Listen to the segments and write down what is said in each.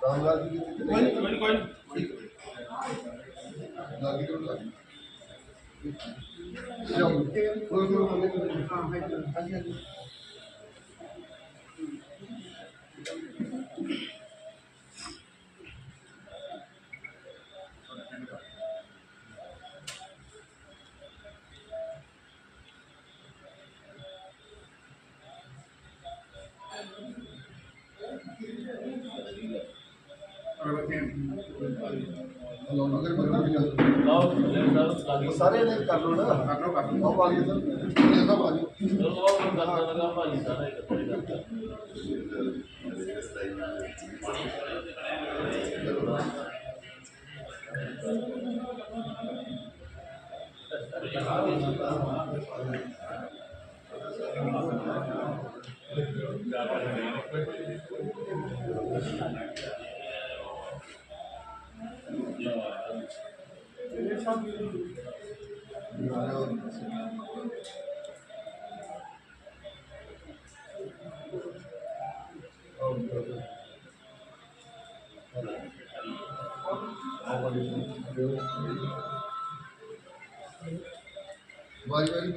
ਰਾਮਰਾਜ ਜੀ ਕੋਈ ਨੀ, ਕੋਈ ਨੀ, ਕੋਈ ਨੀ। ਲਾਗੀ ਤੋਂ ਲਾਗੀ ਜਾਓ ਕੋਈ ਕੋਈ ਮੰਨੇ ਹਾਂ ਹਾਂਜੀ ਹਾਂਜੀ ਨਗਰ ਬੰਦਾ ਸਾਰੇ ਨੇ ਕਰ ਲੋ ਨਾ। ਕਰ ਲੋ ਕਰ ਲੋ ਆ ਗਏ ਸਰ ਇਹ ਤਾਂ ਬਾਜੀ ਵਾਰੀ ਵਾਰੀ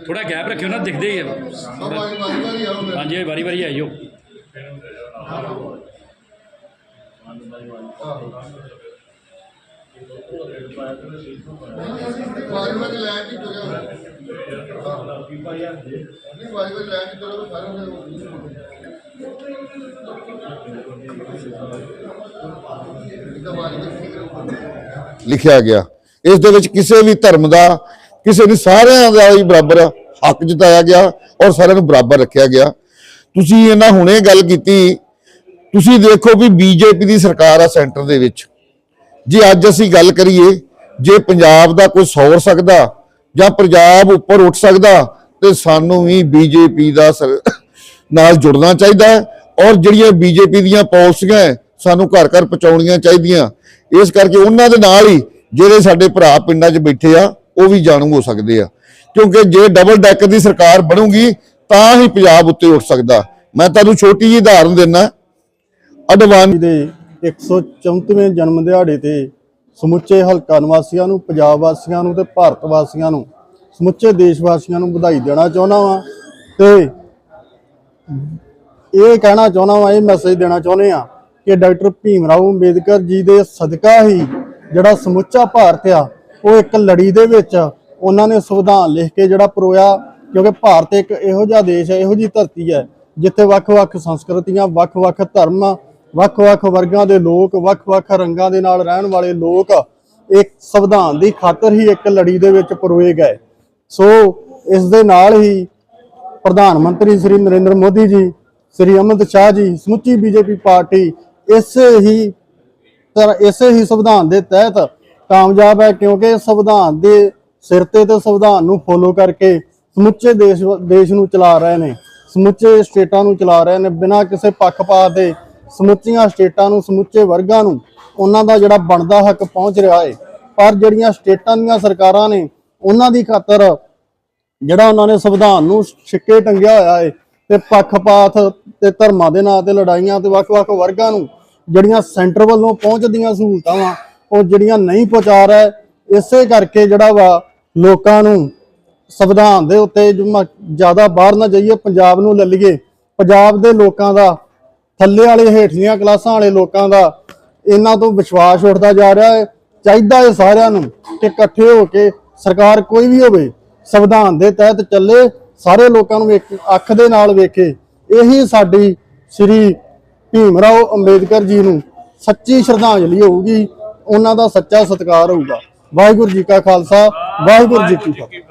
ਥੋੜਾ ਗੈਪ ਰੱਖਿਓ ਨਾ ਦਿਖਦੇ ਹੀ ਆ ਹਾਂਜੀ ਵਾਰੀ ਵਾਰੀ ਵਾਰੀ ਆਓ ਤੁਰਿਆ ਨਹੀਂ ਤੁਰਿਆ ਲਿਖਿਆ ਗਿਆ। ਇਸ ਦੇ ਵਿੱਚ ਕਿਸੇ ਵੀ ਧਰਮ ਦਾ ਕਿਸੇ ਨੂੰ ਸਾਰਿਆਂ ਦਾ ਹੀ ਬਰਾਬਰ ਹੱਕ ਜਤਾਇਆ ਗਿਆ ਔਰ ਸਾਰਿਆਂ ਨੂੰ ਬਰਾਬਰ ਰੱਖਿਆ ਗਿਆ। ਤੁਸੀਂ ਇਹਨਾਂ ਹੁਣੇ ਗੱਲ ਕੀਤੀ ਤੁਸੀਂ ਦੇਖੋ ਵੀ ਬੀਜੇਪੀ ਦੀ ਸਰਕਾਰ ਆ ਸੈਂਟਰ ਦੇ ਵਿੱਚ। ਜੇ ਅੱਜ ਅਸੀਂ ਗੱਲ ਕਰੀਏ ਜੇ ਪੰਜਾਬ ਦਾ ਕੋਈ ਸੌਰ ਸਕਦਾ ਜਾਂ ਪੰਜਾਬ ਉੱਪਰ ਉੱਠ ਸਕਦਾ ਤੇ ਸਾਨੂੰ ਵੀ ਬੀਜੇਪੀ ਦਾ ਸਰ- ਨਾਲ ਜੁੜਨਾ ਚਾਹੀਦਾ ਹੈ ਔਰ ਜਿਹੜੀਆਂ ਬੀਜੇਪੀ ਦੀਆਂ ਪਾਲਿਸੀਆਂ ਹੈ, ਸਾਨੂੰ ਘਰ ਘਰ ਪਹੁੰਚਾਉਣੀਆਂ ਚਾਹੀਦੀਆਂ। ਇਸ ਕਰਕੇ ਉਹਨਾਂ ਦੇ ਨਾਲ ਹੀ ਜਿਹੜੇ ਸਾਡੇ ਭਰਾ ਪਿੰਡਾਂ 'ਚ ਬੈਠੇ ਆ ਉਹ ਵੀ ਜਾਣੂ ਹੋ ਸਕਦੇ ਆ। ਕਿਉਂਕਿ ਜੇ ਡਬਲ ਡੈਕ ਦੀ ਸਰਕਾਰ ਬਣੂਗੀ ਤਾਂ ਹੀ ਪੰਜਾਬ ਉੱਤੇ ਉੱਠ ਸਕਦਾ। ਮੈਂ ਤੁਹਾਨੂੰ ਛੋਟੀ ਜਿਹੀ ਉਦਾਹਰਨ ਦਿੰਦਾ। ਅਡਵਾਨੀ ਦੇ 134ਵੇਂ ਜਨਮ ਦਿਹਾੜੇ ਤੇ ਸਮੁੱਚੇ ਹਲਕਾ ਨਿਵਾਸੀਆਂ ਨੂੰ, ਪੰਜਾਬ ਵਾਸੀਆਂ ਨੂੰ ਤੇ ਭਾਰਤ ਵਾਸੀਆਂ ਨੂੰ ਸਮੁੱਚੇ ਦੇਸ਼ ਵਾਸੀਆਂ ਨੂੰ ਵਧਾਈ ਦੇਣਾ ਚਾਹੁੰਦਾ ਵਾਂ ਤੇ ਇਹ ਕਹਿਣਾ ਚਾਹੁੰਦਾ ਵਾਂ, ਇਹ ਮੈਸੇਜ ਦੇਣਾ ਚਾਹੁੰਦੇ ਆ ਕਿ ਡਾਕਟਰ ਭੀਮ ਰਾਓ ਅੰਬੇਦਕਰ ਜੀ ਦੇ ਸਦਕਾ ਹੀ ਜਿਹੜਾ ਸਮੁੱਚਾ ਭਾਰਤ ਆ, ਉਹ ਇੱਕ ਲੜੀ ਦੇ ਵਿੱਚ ਉਹਨਾਂ ਨੇ ਸੰਵਿਧਾਨ ਲਿਖ ਕੇ ਜਿਹੜਾ ਪਰੋਇਆ, ਕਿਉਂਕਿ ਭਾਰਤ ਇੱਕ ਇਹੋ ਜਿਹਾ ਦੇਸ਼ ਹੈ, ਇਹੋ ਜਿਹੀ ਧਰਤੀ ਹੈ ਜਿੱਥੇ ਵੱਖ-ਵੱਖ ਸੰਸਕ੍ਰਿਤੀਆਂ, ਵੱਖ-ਵੱਖ ਧਰਮ ਵੱਖ-ਵੱਖ ਵਰਗਾਂ ਦੇ ਲੋਕ ਵੱਖ-ਵੱਖ ਰੰਗਾਂ ਦੇ ਨਾਲ ਰਹਿਣ ਵਾਲੇ ਲੋਕ ਇੱਕ ਸੰਵਿਧਾਨ ਦੀ ਖਾਤਰ ਹੀ ਇੱਕ ਲੜੀ ਦੇ ਵਿੱਚ ਪਰੋਏ ਗਏ। ਸੋ ਇਸ ਦੇ ਨਾਲ ਹੀ ਪ੍ਰਧਾਨ ਮੰਤਰੀ ਸ੍ਰੀ ਨਰਿੰਦਰ ਮੋਦੀ ਜੀ, ਸ੍ਰੀ ਅਮਿਤ ਸ਼ਾਹ ਜੀ, ਸਮੁੱਚੀ ਬੀਜੇਪੀ ਪਾਰਟੀ ਇਸੇ ਹੀ ਇਸੇ ਹੀ ਸੰਵਿਧਾਨ ਦੇ ਤਹਿਤ ਕਾਮਯਾਬ ਹੈ ਕਿਉਂਕਿ ਸੰਵਿਧਾਨ ਦੇ ਸਿਰ ਤੇ ਤੇ ਸੰਵਿਧਾਨ ਨੂੰ ਫੋਲੋ ਕਰਕੇ ਸਮੁੱਚੇ ਦੇਸ਼ ਦੇਸ਼ ਨੂੰ ਚਲਾ ਰਹੇ ਨੇ, ਸਮੁੱਚੇ ਸਟੇਟਾਂ ਨੂੰ ਚਲਾ ਰਹੇ ਨੇ, ਬਿਨਾਂ ਕਿਸੇ ਪੱਖਪਾਤ ਦੇ ਸਮੁੱਚੀਆਂ ਸਟੇਟਾਂ ਨੂੰ, ਸਮੁੱਚੇ ਵਰਗਾਂ ਨੂੰ ਉਹਨਾਂ ਦਾ ਜਿਹੜਾ ਬਣਦਾ ਹੱਕ ਪਹੁੰਚ ਰਿਹਾ ਹੈ ਪਰ ਜਿਹੜੀਆਂ ਸਟੇਟਾਂ ਦੀਆਂ ਸਰਕਾਰਾਂ ਨੇ, ਉਹਨਾਂ ਦੀ ਖਾਤਰ ਜਿਹੜਾ ਉਹਨਾਂ ਨੇ ਸੰਵਿਧਾਨ ਨੂੰ ਛਿੱਕੇ ਟੰਗਿਆ ਹੋਇਆ ਹੈ ਤੇ ਪੱਖਪਾਤ ਤੇ ਧਰਮਾਂ ਦੇ ਨਾਂ ਤੇ ਲੜਾਈਆਂ ਤੇ ਵੱਖ-ਵੱਖ ਵਰਗਾਂ ਨੂੰ ਜਿਹੜੀਆਂ ਸੈਂਟਰ ਵੱਲੋਂ ਪਹੁੰਚਦੀਆਂ ਸਹੂਲਤਾਂ ਵਾ, ਉਹ ਜਿਹੜੀਆਂ ਨਹੀਂ ਪਹੁੰਚਾ ਰਿਹਾ ਇਸੇ ਕਰਕੇ ਜਿਹੜਾ ਵਾ ਲੋਕਾਂ ਨੂੰ ਸੰਵਿਧਾਨ ਦੇ ਉੱਤੇ ਜ਼ਿਆਦਾ ਬਾਹਰ ਨਾ ਜਾਈਏ, ਪੰਜਾਬ ਨੂੰ ਲੈ ਲਈਏ। ਪੰਜਾਬ ਦੇ ਲੋਕਾਂ ਦਾ ਥੱਲੇ ਵਾਲੇ ਹੇਠਲੀਆਂ ਕਲਾਸਾਂ ਵਾਲੇ ਲੋਕਾਂ ਦਾ ਇਹਨਾਂ ਤੋਂ ਵਿਸ਼ਵਾਸ ਉੱਠਦਾ ਜਾ ਰਿਹਾ ਹੈ। ਚਾਹੀਦਾ ਹੈ ਸਾਰਿਆਂ ਨੂੰ ਕਿ ਇਕੱਠੇ ਹੋ ਕੇ ਸਰਕਾਰ ਕੋਈ ਵੀ ਹੋਵੇ, ਸੰਵਿਧਾਨ ਦੇ ਤਹਿਤ ਚੱਲੇ, ਸਾਰੇ ਲੋਕਾਂ ਨੂੰ ਇੱਕ ਅੱਖ ਦੇ ਨਾਲ ਵੇਖੇ। ਇਹੀ ਸਾਡੀ ਸ੍ਰੀ ਭੀਮ ਰਾਓ ਅੰਬੇਦਕਰ ਜੀ ਨੂੰ ਸੱਚੀ ਸ਼ਰਧਾਂਜਲੀ ਹੋਊਗੀ, ਉਹਨਾਂ ਦਾ ਸੱਚਾ ਸਤਿਕਾਰ ਹੋਊਗਾ। ਵਾਹਿਗੁਰੂ ਜੀ ਕਾ ਖਾਲਸਾ, ਵਾਹਿਗੁਰੂ ਜੀ ਕੀ ਫਤਿਹ।